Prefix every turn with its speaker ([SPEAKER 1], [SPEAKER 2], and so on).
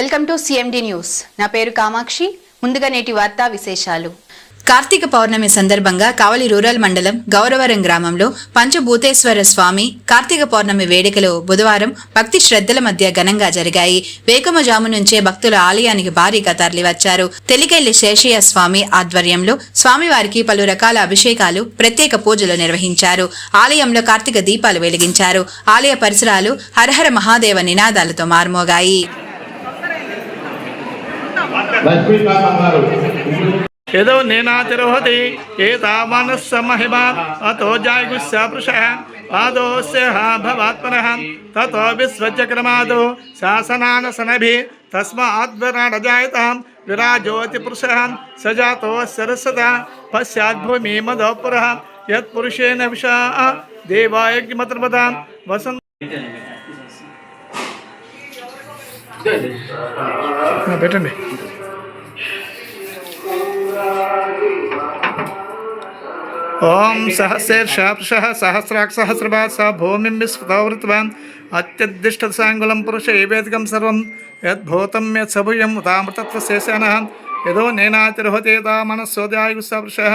[SPEAKER 1] Welcome to CMD news నా పేరు కామాక్షి. ముందుగా నేటి వార్తా విశేషాలు.
[SPEAKER 2] కార్తీక పౌర్ణమి సందర్భంగా కావలి రూరల్ మండలం గౌరవరం గ్రామంలో పంచభూతేశ్వర స్వామి కార్తీక పౌర్ణమి వేడుకలు బుధవారం భక్తి శ్రద్ధల మధ్య ఘనంగా జరిగాయి. వేకుమజాము నుంచే భక్తుల ఆలయానికి భారీగా తరలివచ్చారు. తెలికెళ్ళి శేషయ్య స్వామి ఆధ్వర్యంలో స్వామివారికి పలు రకాల అభిషేకాలు ప్రత్యేక పూజలు నిర్వహించారు. ఆలయంలో కార్తీక దీపాలు వెలిగించారు. ఆలయ పరిసరాలు హరహర మహాదేవ నినాదాలతో మారుమోగాయి.
[SPEAKER 3] లక్ష్మీకాంతం గారు
[SPEAKER 4] యదో నేనాతిరోహతి ఏతామానస్స మహిమా అతో జాయగుస్సపృషः పాదోస్య భవాత్మనः తతో విశ్వచక్రమాదో శాసనానసనభి తస్మాద్విరాడజాయతాం విరాజోతి పురుషः సజాతో సరస్వత పశ్చాద్భూమి మదోపురः యత్పురుషేణ విషా దేవాయజ్ఞమతర్వదాం వసంత పెట్టండి. ఓం సహస్రేర్షాపుషः సహస్రాక్ సహస్రభాత్ స భూమిం విస్ఫుతవృతవాన్ అత్యద్దిష్టత పురుష ఏవేదికం సర్వం యద్భూతం యత్ తామృతత్వ శేషాన యదో నేనాతిర్హతే తా మనస్సోదాయు సపురుషः